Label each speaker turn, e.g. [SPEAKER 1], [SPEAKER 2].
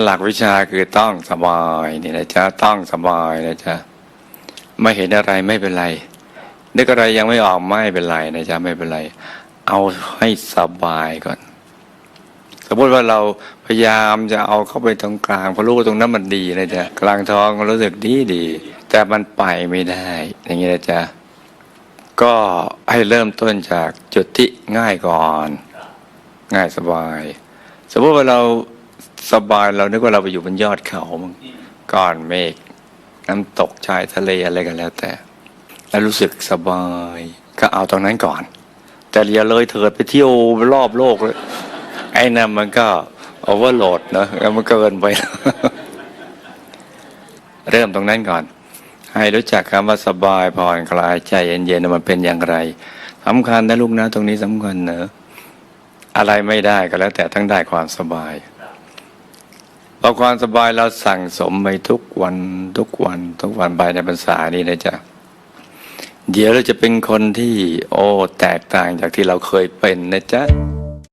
[SPEAKER 1] หลักวิชาคือต้องสบายนี่นะจ๊ะต้องสบายนะจ๊ะไม่เห็นอะไรไม่เป็นไรนึกอะไรยังไม่ออกไม่เป็นไรนะจ๊ะไม่เป็นไร เอาให้สบายก่อน สมมติว่าเราพยายามจะเอาเข้าไปตรงกลางเพราะรู้ว่าตรงนั้นมันดีนะจ๊ะกลางท้องรู้สึกดีดี แต่มันไปไม่ได้ อย่างนี้นะจ๊ะก็ให้เริ่มต้นจากจุดที่ง่ายก่อน ง่ายสบาย สมมติว่าเรา สบายเรานึกว่าเราไปอยู่บนยอดเขามังก้อนเมฆน้ำตกชายทะเลอะไรกันแล้วแต่ แล้วรู้สึกสบาย ก็เอาตรงนั้นก่อน แต่อย่าเลยเถิดไปเที่ยวรอบโลกเลยไอ้นั่นมันก็โอเวอร์โหลดนะแล้วมันเกินไป เริ่มตรงนั้นก่อน ให้รู้จักคำว่าสบายผ่อนคลายใจเย็นๆมันเป็นอย่างไรสำคัญนะลูกนะ ตรงนี้สำคัญเนอะอะไรไม่ได้ก็แล้วแต่ทั้งได้ความสบาย พอความสบายเราสั่งสมไปทุกวันทุกวัน ทุกวันไปในภาษานี้นะจ๊ะเดี๋ยวเราจะเป็นคนที่โอ้แตกต่างจากที่เราเคยเป็นนะจ๊ะ